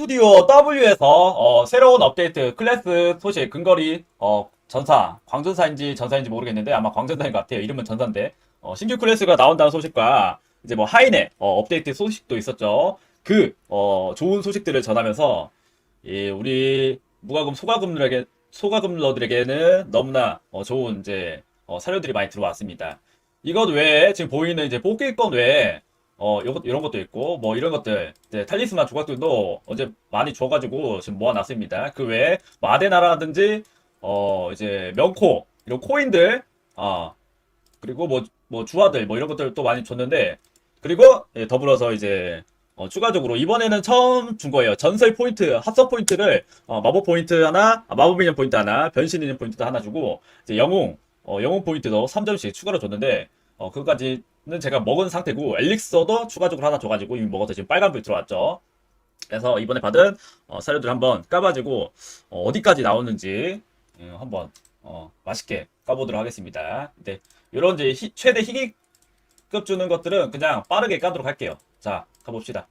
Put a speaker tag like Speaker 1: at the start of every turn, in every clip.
Speaker 1: 스튜디오 W에서 어, 새로운 업데이트 클래스 소식 근거리 어, 전사 광전사인지 전사인지 모르겠는데 아마 광전사인 것 같아요. 이름은 전사인데 어, 신규 클래스가 나온다는 소식과 이제 뭐 하이네 어, 업데이트 소식도 있었죠. 그 어, 좋은 소식들을 전하면서 예, 우리 무과금 소과금러에게 소과금러들에게는 너무나 어, 좋은 이제 어, 사료들이 많이 들어왔습니다. 이것 외에 지금 보이는 이제 뽑기권 외에 어, 요것, 이런 것도 있고, 뭐, 이런 것들, 이제, 탈리스만 조각들도 어제 많이 줘가지고 지금 모아놨습니다. 그 외에, 마데나라든지, 어, 이제, 명코, 이런 코인들, 아, 그리고 뭐, 뭐, 주화들, 뭐, 이런 것들 또 많이 줬는데, 그리고, 예, 더불어서 이제, 어, 추가적으로, 이번에는 처음 준 거예요. 전설 포인트, 합성 포인트를, 어, 마법 포인트 하나, 아, 마법 인형 포인트 하나, 변신 인형 포인트도 하나 주고, 이제, 영웅, 어, 영웅 포인트도 3점씩 추가로 줬는데, 어, 그거까지 는 제가 먹은 상태고 엘릭서도 추가적으로 하나 줘가지고 이미 먹어서 지금 빨간불 들어왔죠. 그래서 이번에 받은 어, 사료들 한번 까가지고 어, 디까지 나오는지 음, 한번 어, 맛있게 까보도록 하겠습니다. 근데 이런 이제 희- 최대 희귀급 주는 것들은 그냥 빠르게 까도록 할게요. 자 가봅시다.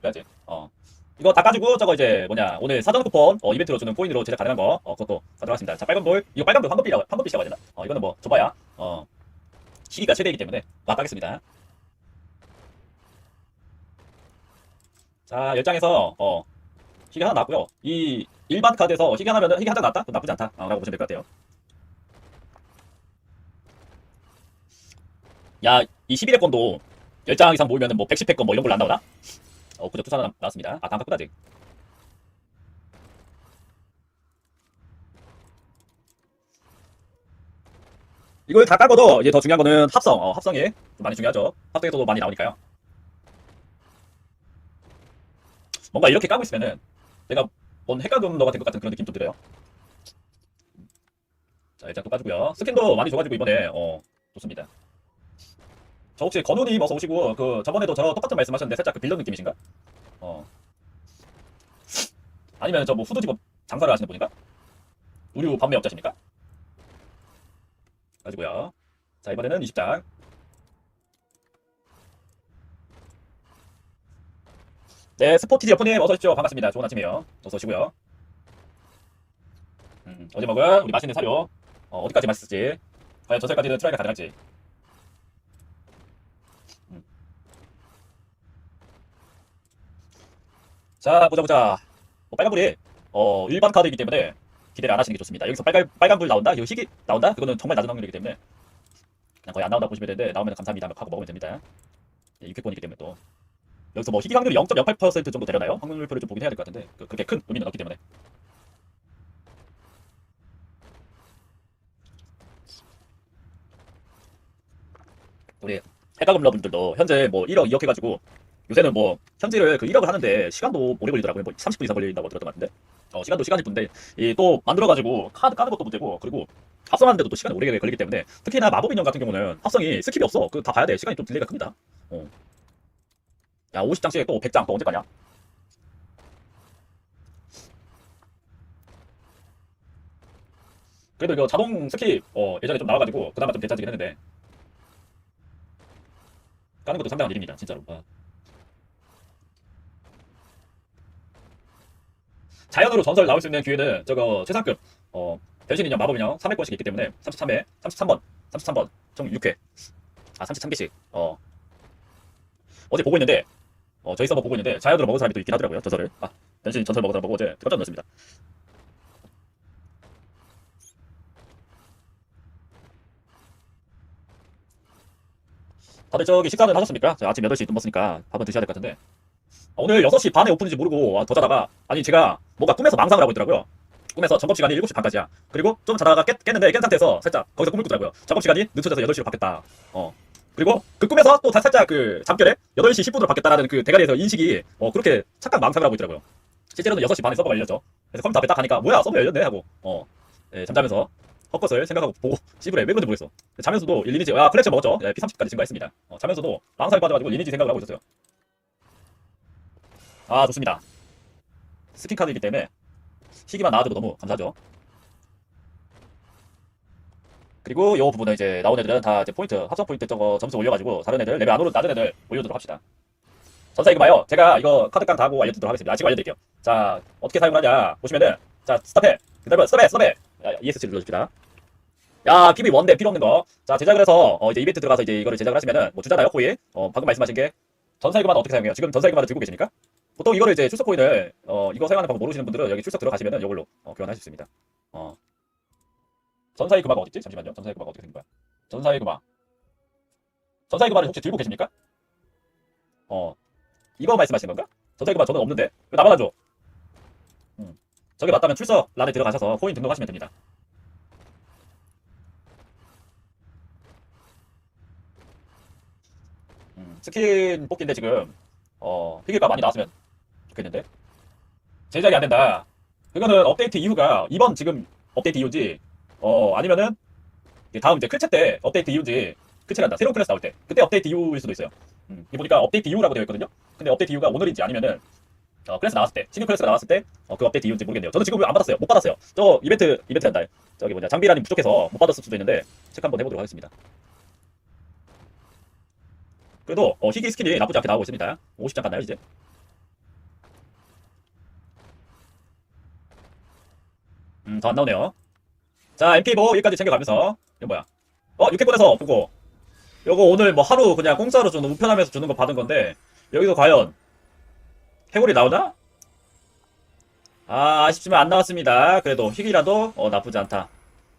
Speaker 1: 까지 어. 이거 다 까지고 저거 이제 뭐냐 오늘 사전 쿠폰 어, 이벤트로 주는 코인으로 제작 가능한 거 어, 그것도 가도록 하겠습니다. 자 빨간불 이거 빨간불 황금빛이라고 황금빛이라고 해야 되나? 어, 이거는 뭐 줘봐야 어, 시기가 최대이기 때문에 막 가겠습니다. 자, 10장에서 어, 희귀 하나 나왔고요. 이 일반 카드에서 희귀 하나면 희귀 하나 나왔다? 그럼 나쁘지 않다. 어, 라고 보시면 될 것 같아요. 야, 이 11회 건도 10장 이상 모이면 뭐 110회 건뭐 이런 걸로 안 나오나? 어, 그저 투사 나- 나왔습니다. 아, 다음 깎구나, 아직. 이걸 다 까고도 이제 더 중요한 거는 합성. 어, 합성이 좀 많이 중요하죠. 합성에서도 많이 나오니까요. 뭔가 이렇게 까고 있으면은 내가 뭔 핵가금러가 된 것 같은 그런 느낌 좀 들어요. 자, 일단 또 까주고요. 스킨도 많이 줘가지고 이번에 어 좋습니다. 저 혹시 건우님 어서 오시고 그 저번에도 저 똑같은 말씀하셨는데 살짝 그 빌런 느낌이신가? 어 아니면 저 뭐 후드 직업 장사를 하시는 분인가? 의류 판매 업자십니까? 가지고요. 자 이번에는 20장. 네 스포티지 여포님 어서 오십시오. 반갑습니다. 좋은 아침이에요. 어서 오시고요. 음, 어제 먹은 우리 맛있는 사료 어, 어디까지 맛있을지 과연 저새까지는 트라이가 가능할지. 음. 자 보자 보자. 어, 빨간불이 어, 일반 카드이기 때문에 기대를 안 하시는 게 좋습니다. 여기서 빨간 빨간불 나온다, 희귀 나온다, 그거는 정말 낮은 확률이기 때문에 그냥 거의 안 나온다 고 보시면 되는데 나오면 감사합니다 하고 먹으면 됩니다. 네, 6회권이기 때문에 또 여기서 뭐 희귀 확률이 0.08% 정도 되려나요? 확률표를 좀 보긴 해야 될 것 같은데 그, 그렇게 큰 의미는 없기 때문에 우리 해가금러분들도 현재 뭐 1억, 2억 해가지고 요새는 뭐 현질을 그 1억을 하는데 시간도 오래 걸리더라고요. 뭐 30분 이상 걸린다고 들었던 것 같은데 어, 시간도 시간일 뿐인데 이 또 만들어가지고 카드 까는 것도 문제고 그리고 합성하는데도 또 시간이 오래 걸리기 때문에 특히나 마법 인형 같은 경우는 합성이 스킵이 없어. 그 다 봐야 돼. 시간이 좀 딜레이가 큽니다. 어. 야 50장씩 또 100장 또 언제 까냐? 그래도 이거 자동 스킵 어, 예전에 좀 나와가지고 그나마 좀 괜찮긴 했는데 까는 것도 상당한 일입니다. 진짜로. 아. 자연으로 전설 나올 수 있는 기회는 저거 최상급 어, 변신 인형 마법 인형 300번씩 있기 때문에 33회 33번 33번 총 6회. 아 33개씩. 어. 어제 보고 있는데 어 저희 서버 보고 있는데 자연으로 먹은 사람이 또 있긴 하더라고요 전설을. 아 변신 전설 먹은 사람 보고 어제 깜짝 놀랐습니다. 다들 저기 식사는 하셨습니까? 저 아침 8시 넘었으니까 밥은 드셔야 될 것 같은데. 어, 오늘 6시 반에 오픈인지 모르고 아, 더 자다가 아니 제가 뭔가 꿈에서 망상을 하고 있더라고요 꿈에서 점검 시간이 7시 반까지야 그리고 좀 자다가 깼, 깼는데 깬 상태에서 살짝 거기서 꿈을 꾸더라고요 점검 시간이 늦춰져서 8시로 바뀌었다 어 그리고 그 꿈에서 또 다- 살짝 그 잠결에 8시 10분으로 바뀌었다라는 그 대가리에서 인식이 어 그렇게 착각 망상을 하고 있더라고요 실제로는 6시 반에 서버가 열렸죠 그래서 컴퓨터 앞에 딱 가니까 뭐야 서버 열렸네 하고 어 예, 잠자면서 헛것을 생각하고 보고 씨부래 왜 그런지 모르겠어 자면서도 리니지 아 클래치 먹었죠 예, P30까지 증가했습니다 어, 자면서도 망상에 빠져가지고 리니지 생각을 하고 있었어요 아 좋습니다 스킨 카드이기 때문에 시기만 나와줘도 너무 감사하죠 그리고 요 부분은 이제 나온 애들은 다 이제 포인트 합성 포인트 저거 점수 올려가지고 다른 애들 레벨 안 오른 낮은 애들 올려주도록 합시다 전사 이거 봐요. 제가 이거 카드깡 다 하고 알려드리도록 하겠습니다. 아, 지금 알려드릴게요. 자, 어떻게 사용을 하냐. 보시면은, 자, 스탑해. 기다려, 스탑해, 스탑해. 야, ESC를 눌러줍니다. 야, PB 원대 필요 없는 거. 자, 제작을 해서, 어, 이제 이벤트 들어가서 이제 이거를 제작을 하시면은, 뭐 주잖아요, 코인. 어, 방금 말씀하신 게, 전사이그만 어떻게 사용해요? 지금 전사이그만을 들고 계십니까? 보통 이거를 이제 출석 코인을, 어, 이거 사용하는 방법 모르시는 분들은 여기 출석 들어가시면은 이걸로, 어, 교환할 수 있습니다. 어. 전사의 금화가 어딨지? 잠시만요. 전사의 금화가 어떻게 생긴 거야? 전사의 금화. 전사의 금화를 혹시 들고 계십니까? 어. 이거 말씀하시는 건가? 전사의 금화 저는 없는데. 왜 나만 안 줘? 음. 저게 맞다면 출석 란에 들어가셔서 코인 등록하시면 됩니다. 음, 스킨 뽑기인데 지금 어, 희귀가 많이 나왔으면 좋겠는데 제작이 안 된다. 그거는 업데이트 이후가 이번 지금 업데이트 이후지 어 아니면은 이게 다음 이제 클체 때 업데이트 이후지 클체가 한다. 새로운 클래스 나올 때 그때 업데이트 이후일 수도 있어요. 음, 이 보니까 업데이트 이후라고 되어 있거든요. 근데 업데이트 이후가 오늘인지 아니면은 어, 클래스 나왔을 때 신규 클래스가 나왔을 때 어, 그 업데이트 이후인지 모르겠네요. 저는 지금 안 받았어요. 못 받았어요. 저 이벤트 이벤트 한다. 저기 뭐냐 장비란이 부족해서 못 받았을 수도 있는데 체크 한번 해보도록 하겠습니다. 그래도 어, 희귀 스킨이 나쁘지 않게 나오고 있습니다. 50장 갔나요 이제? 음, 더 안 나오네요. 자, MK4 여기까지 챙겨가면서 이거 뭐야? 어, 6회권에서 보고 요거 오늘 뭐 하루 그냥 공짜로 좀 우편하면서 주는 거 받은 건데 여기서 과연 해골이 나오나? 아, 아쉽지만 안 나왔습니다. 그래도 희귀라도 어, 나쁘지 않다.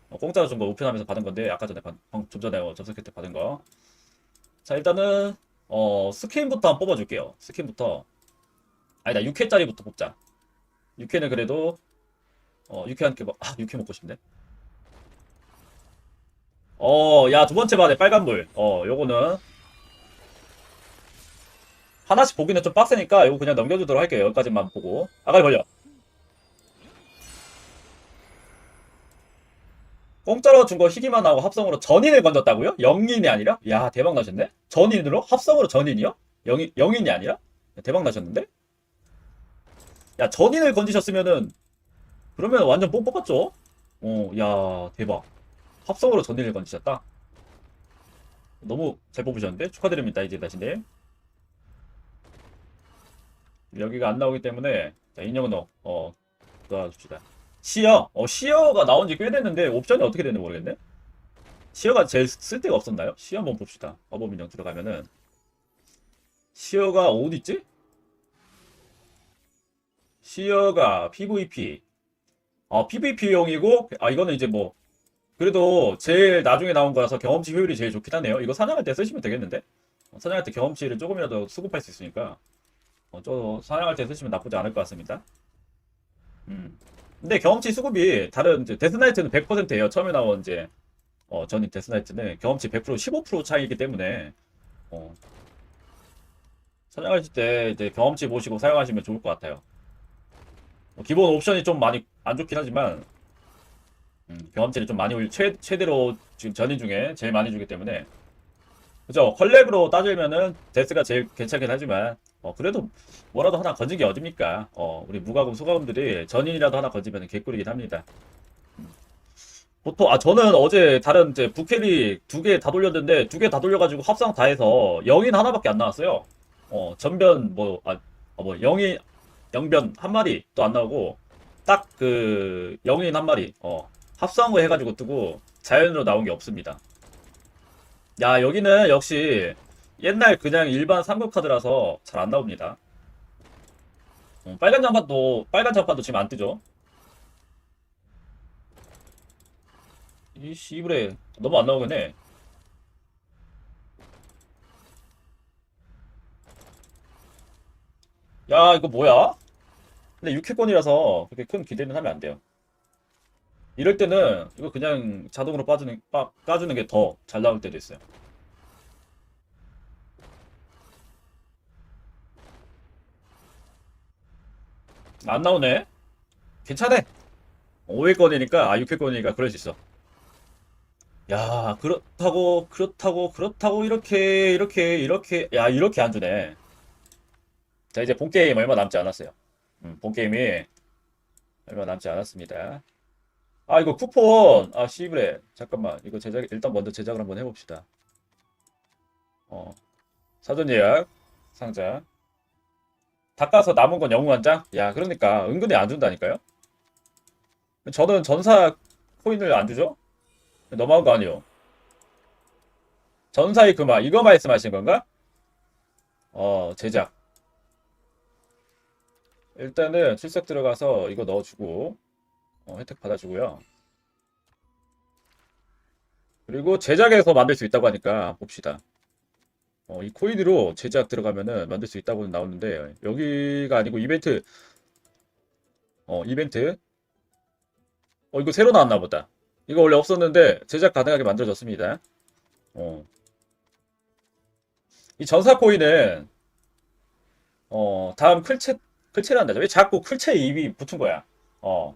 Speaker 1: 어, 공짜로 준 거 우편하면서 받은 건데 아까 전에 방- 방- 좀 전에 어, 접속할 때 받은 거. 자, 일단은 어, 스킨부터 한번 뽑아줄게요. 스킨부터 아니다, 6회짜리부터 뽑자. 6회는 그래도 어, 6회 한개 먹, 아, 6회 먹고 싶네. 어, 야, 두 번째 반에 빨간불. 어, 요거는. 하나씩 보기는 좀 빡세니까 요거 그냥 넘겨주도록 할게요. 여기까지만 보고. 아가리 벌려. 공짜로 준 거 희귀만 나오고 합성으로 전인을 건졌다고요? 영인이 아니라? 야, 대박 나셨네? 전인으로? 합성으로 전인이요? 영인, 영인이 아니라? 대박 나셨는데? 야, 전인을 건지셨으면은, 그러면 완전 뽕 뽑았죠? 어, 야, 대박. 합성으로 전인을 건지셨다. 너무 잘 뽑으셨는데 축하드립니다 이제 다시님. 여기가 안 나오기 때문에 자 인형은 어, 어 놔줍시다. 시어, 어 시어가 나온 지 꽤 됐는데 옵션이 어떻게 되는지 모르겠네. 시어가 제일 쓸 데가 없었나요? 시어 한번 봅시다. 어법 인형 들어가면은 시어가 어디 있지? 시어가 PVP. 어 PVP용이고 아 이거는 이제 뭐 그래도 제일 나중에 나온 거라서 경험치 효율이 제일 좋긴 하네요. 이거 사냥할 때 쓰시면 되겠는데? 어, 사냥할 때 경험치를 조금이라도 수급할 수 있으니까 어, 저 사냥할 때 쓰시면 나쁘지 않을 것 같습니다. 음. 근데 경험치 수급이 다른 이제 데스나이트는 100%예요. 처음에 나온 이제 어, 전인 데스나이트는 경험치 100% 15% 차이기 때문에 어, 사냥하실 때 이제 경험치 보시고 사용하시면 좋을 것 같아요. 어, 기본 옵션이 좀 많이 안 좋긴 하지만 음, 경험치를 좀 많이 올리 최, 최대로 지금 전인 중에 제일 많이 주기 때문에. 그죠? 컬렉으로 따지면은 데스가 제일 괜찮긴 하지만 어 그래도 뭐라도 하나 건진 게 어딥니까? 어 우리 무가금 소가금들이 전인이라도 하나 건지면 개꿀이긴 합니다. 음. 보통 아 저는 어제 다른 이제 부캐리 두 개 다 돌렸는데 두 개 다 돌려가지고 합성 다 해서 영인 하나밖에 안 나왔어요. 어 전변 뭐아뭐 영인 영변 한 마리 또 안 나오고 딱 그 영인 한 마리 어 합성을 해가지고 뜨고 자연으로 나온 게 없습니다. 야 여기는 역시 옛날 그냥 일반 삼국 카드라서 잘 안 나옵니다. 어, 빨간 장판도 빨간 장판도 지금 안 뜨죠. 이 씨부레 너무 안 나오긴 해. 야 이거 뭐야? 근데 6회권이라서 그렇게 큰 기대는 하면 안 돼요. 이럴 때는 이거 그냥 자동으로 빠지는 빠, 까주는 게 더 잘 나올 때도 있어요. 안 나오네. 괜찮아. 5회권이니까 아 6회권이니까 그럴 수 있어. 야 그렇다고 그렇다고 그렇다고 이렇게 이렇게 이렇게 야 이렇게 안 주네. 자 이제 본 게임 얼마 남지 않았어요. 음, 본 게임이 얼마 남지 않았습니다. 아 이거 쿠폰 아 씨브레 잠깐만 이거 제작 일단 먼저 제작을 한번 해봅시다 어 사전 예약 상자 닦아서 남은 건 영웅 한 장? 야, 그러니까 은근히 안 준다니까요? 저는 전사 코인을 안 주죠? 너무한 거 아니에요? 전사의 금화, 이거 말씀하신 건가? 어, 제작. 일단은 출석 들어가서 이거 넣어주고, 어, 혜택 받아주고요. 그리고 제작에서 만들 수 있다고 하니까 봅시다. 어, 이 코인으로 제작 들어가면은 만들 수 있다고 나오는데 여기가 아니고 이벤트 어 이벤트 어 이거 새로 나왔나 보다 이거 원래 없었는데 제작 가능하게 만들어졌습니다 어. 이 전사 코인은 어 다음 클체 클체란다 왜 자꾸 클체 입이 붙은 거야 어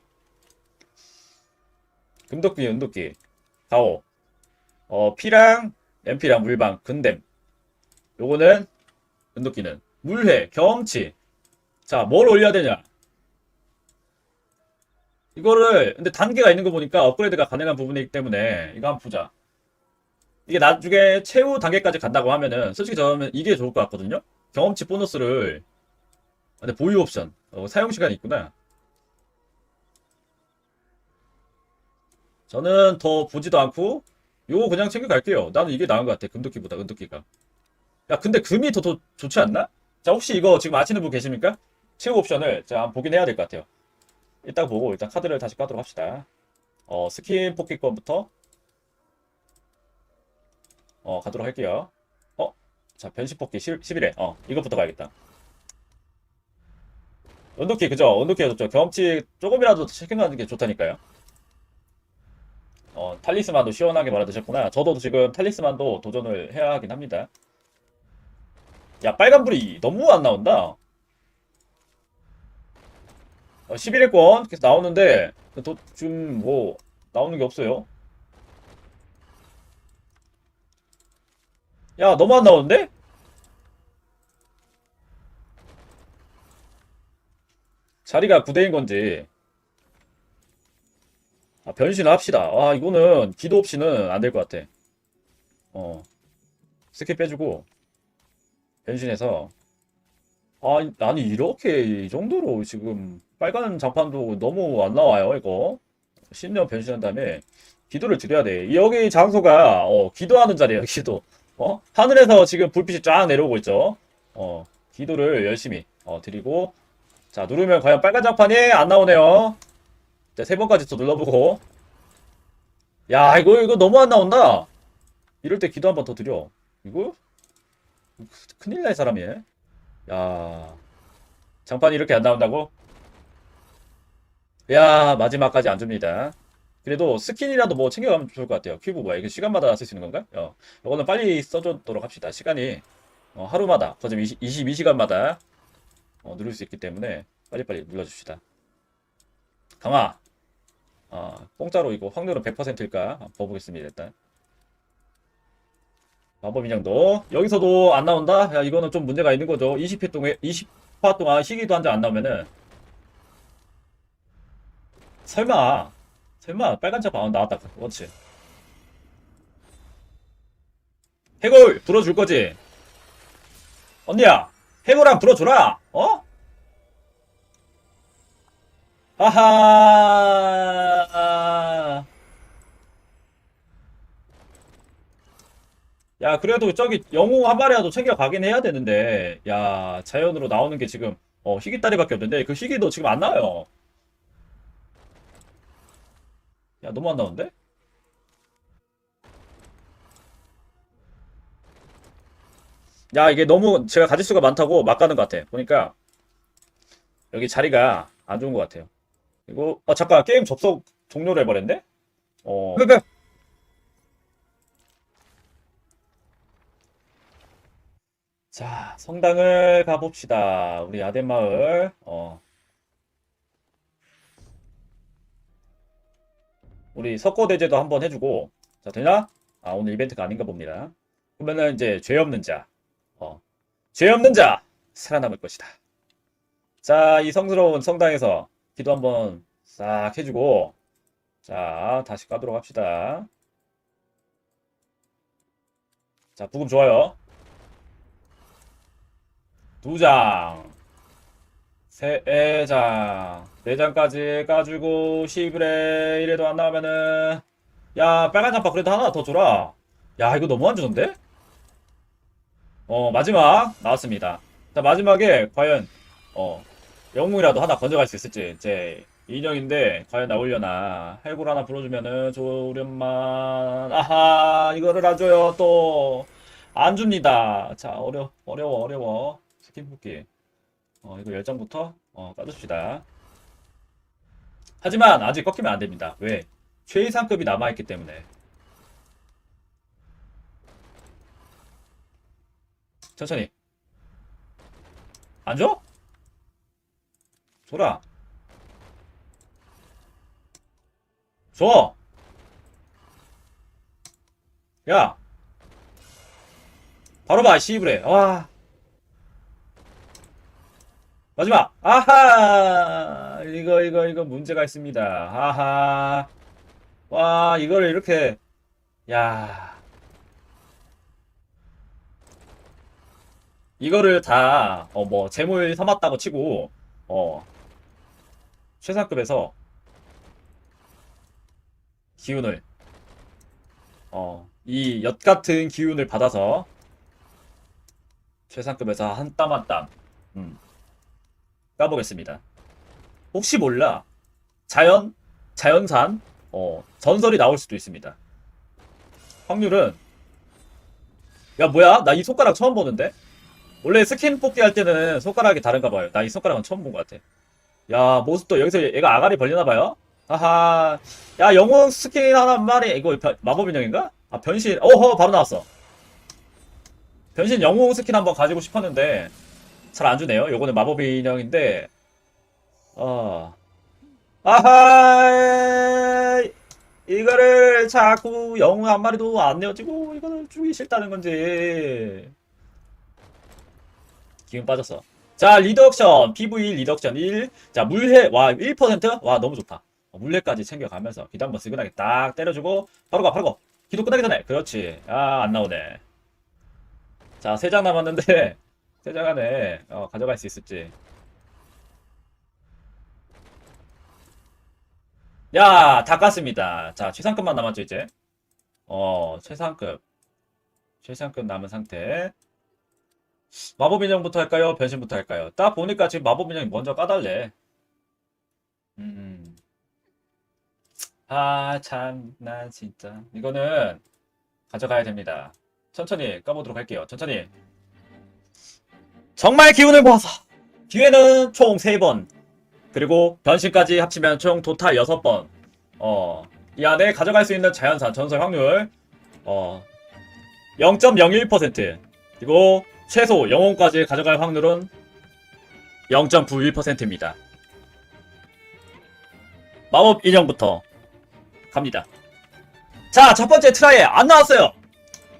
Speaker 1: 금도끼 은도끼 가오 어 피랑 MP랑 물방 근댐 요거는 은도끼는 물회, 경험치. 자, 뭘 올려야 되냐? 이거를 근데 단계가 있는 거 보니까 업그레이드가 가능한 부분이기 때문에 이거 한번 보자. 이게 나중에 최후 단계까지 간다고 하면은 솔직히 저는 이게 좋을 것 같거든요. 경험치 보너스를 아, 근데 보유 옵션 어, 사용 시간이 있구나. 저는 더 보지도 않고 요거 그냥 챙겨갈게요. 나는 이게 나은 것 같아. 금도끼보다 은도끼가. 야, 근데 금이 더, 더 좋지 않나? 자, 혹시 이거 지금 아시는 분 계십니까? 최후 옵션을 자, 한번 보긴 해야 될 것 같아요. 이따 보고 일단 카드를 다시 까도록 합시다. 어, 스킨 뽑기권부터 어, 가도록 할게요. 어? 자, 변신 뽑기 10, 11회. 어, 이것부터 가야겠다. 언더키, 그죠? 언더키가 좋죠. 경험치 조금이라도 체킹하는 게 좋다니까요. 어, 탈리스만도 시원하게 말아드셨구나. 저도 지금 탈리스만도 도전을 해야 하긴 합니다. 야, 빨간불이 너무 안 나온다. 어, 11회권 계속 나오는데, 도, 지금 뭐, 나오는 게 없어요. 야, 너무 안 나오는데? 자리가 9대인 건지. 아, 변신을 합시다. 아, 이거는 기도 없이는 안 될 것 같아. 어. 스킬 빼주고. 변신해서 아 아니 이렇게 이 정도로 지금 빨간 장판도 너무 안 나와요 이거 신념 변신한 다음에 기도를 드려야 돼 여기 장소가 어 기도하는 자리예요 기도 어 하늘에서 지금 불빛이 쫙 내려오고 있죠 어 기도를 열심히 어 드리고 자 누르면 과연 빨간 장판이 안 나오네요 자세 번까지 또 눌러보고 야 이거 이거 너무 안 나온다 이럴 때 기도 한 번 더 드려 이거 큰일 날 사람이에요. 야, 장판이 이렇게 안 나온다고? 야, 마지막까지 안 줍니다. 그래도 스킨이라도 뭐 챙겨가면 좋을 것 같아요. 큐브 뭐야? 이게 시간마다 쓸 수 있는 건가? 어, 이거는 빨리 써주도록 합시다. 시간이 어, 하루마다, 20, 22시간마다 어, 누를 수 있기 때문에 빨리빨리 눌러줍시다. 강화. 어, 공짜로 이거 확률은 100%일까? 봐보겠습니다, 일단. 마법 인형도 여기서도 안 나온다? 야 이거는 좀 문제가 있는 거죠. 20회 동안 20화 동안 희귀도 한 장 안 나오면은 설마 설마 빨간 차 아, 나왔다. 그렇지. 해골 불어줄 거지? 언니야 해골랑 불어줘라. 어? 아하. 야, 그래도 저기 영웅 한 마리라도 챙겨가긴 해야 되는데, 야, 자연으로 나오는 게 지금, 어, 희귀다리밖에 없는데, 그 희귀도 지금 안 나와요. 야, 너무 안 나오는데? 야, 이게 너무 제가 가질 수가 많다고 막 가는 것 같아. 보니까, 여기 자리가 안 좋은 것 같아요. 이거, 아, 잠깐, 게임 접속 종료를 해버렸네? 어. 자, 성당을 가봅시다. 우리 아덴 마을. 어. 우리 석고 대제도 한번 해주고. 자, 되나? 아, 오늘 이벤트가 아닌가 봅니다. 그러면은 이제 죄 없는 자. 어. 죄 없는 자! 살아남을 것이다. 자, 이 성스러운 성당에서 기도 한번 싹 해주고. 자, 다시 까도록 합시다. 자, 부금 좋아요. 두 장. 세 장. 네 장까지 까주고 11에 이래도 안 나오면은 야 빨간 장파 그래도 하나 더 줘라. 야 이거 너무 안 주는데? 어 마지막 나왔습니다. 자 마지막에 과연 어 영웅이라도 하나 건져갈 수 있을지 이제 인형인데 과연 나오려나 해골 하나 불러주면은 좋으련만 아하 이거를 안 줘요 또 안 줍니다. 자 어려 어려워 어려워 스킨 뽑기 어 이거 10장부터 어 까줍시다. 하지만 아직 꺾이면 안 됩니다. 왜? 최이상급이 남아있기 때문에. 천천히. 안 줘? 줘라. 줘! 야! 바로 봐, 씨부레. 와. 마지막! 아하! 이거, 이거, 이거 문제가 있습니다. 아하. 와, 이거를 이렇게, 야. 이거를 다, 어, 뭐, 재물 삼았다고 치고, 어, 최상급에서 기운을, 어, 이 엿 같은 기운을 받아서 최상급에서 한땀 한 땀, 음, 까보겠습니다. 혹시 몰라, 자연, 자연산, 어, 전설이 나올 수도 있습니다. 확률은, 야, 뭐야? 나 이 손가락 처음 보는데? 원래 스킨 뽑기 할 때는 손가락이 다른가 봐요. 나 이 손가락은 처음 본 것 같아. 야, 모습도 여기서 얘가 아가리 벌리나 봐요? 아하. 야, 영웅 스킨 하나 말이, 이거 변- 마법 인형인가? 아, 변신. 어허, 바로 나왔어. 변신 영웅 스킨 한번 가지고 싶었는데, 잘 안 주네요. 요거는 마법 인형인데, 어. 아하! 이거를 자꾸 영웅 한 마리도 안 내어지고, 이거를 주기 싫다는 건지. 기운 빠졌어. 자, 리덕션. PV 리덕션 1. 자, 물해. 와, 1%? 와, 너무 좋다. 어, 물해까지 챙겨가면서 기도 한번 스근하게 딱 때려주고, 바로 가, 바로 가. 기도 끝나기 전에. 그렇지. 아, 안 나오네. 자, 세 장 남았는데, 세 장 안에, 어, 가져갈 수 있을지. 야, 다 깠습니다. 자, 최상급만 남았죠, 이제. 어, 최상급. 최상급 남은 상태. 마법 인형부터 할까요? 변신부터 할까요? 딱 보니까 지금 마법 인형이 먼저 까달래. 음. 아, 참, 나 진짜. 이거는 가져가야 됩니다. 천천히 까보도록 할게요. 천천히. 정말 기운을 모아서. 기회는 총 3번. 그리고 변신까지 합치면 총 토탈 6번. 어, 이 안에 가져갈 수 있는 자연산 전설 확률, 어, 0.01%. 그리고 최소 영혼까지 가져갈 확률은 0.91%입니다. 마법 인형부터 갑니다. 자, 첫 번째 트라이 안 나왔어요.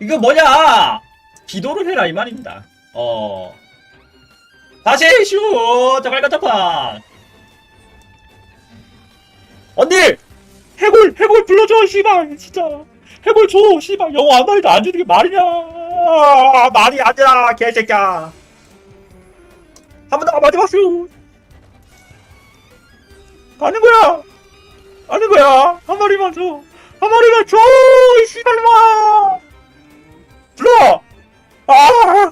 Speaker 1: 이거 뭐냐? 기도를 해라 이 말입니다. 어. 다시 슈! 자, 빨간 첫판. 언니! 해골, 해골 불러줘, 씨발, 진짜. 해골 줘, 씨발. 영어 한 마리도 안 주는 게 말이냐. 아, 말이 안 되나, 개새끼야. 한 번 더 마지막 슈! 가는 거야! 가는 거야! 한 마리만 줘! 한 마리만 줘! 이 씨발마! 불러! 아!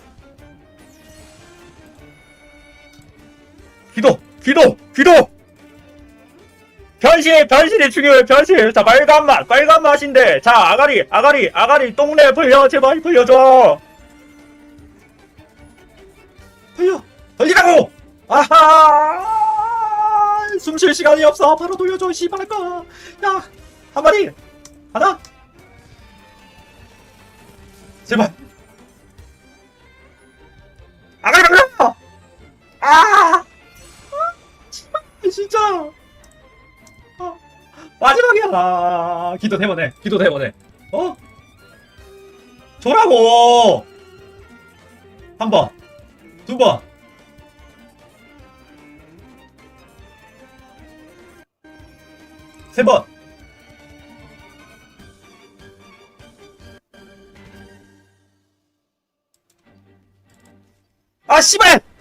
Speaker 1: 기도! 기도! 기도! 변신! 변신이 중요해, 변신! 자, 빨간 맛! 빨간 맛인데! 자, 아가리! 아가리! 아가리! 똥내 불려! 제발 불려줘! 불려! 돌리라고! 아하! 숨 쉴 시간이 없어! 바로 돌려줘, 씨발까! 야! 한 마리! 하나? 제발! 아가리 불려! 아! 진짜! 아, 마지막이야! 아, 기도 대번해, 기도 대번해. 어? 줘라고! 한 번, 두 번. 세 번. 아, 씨발!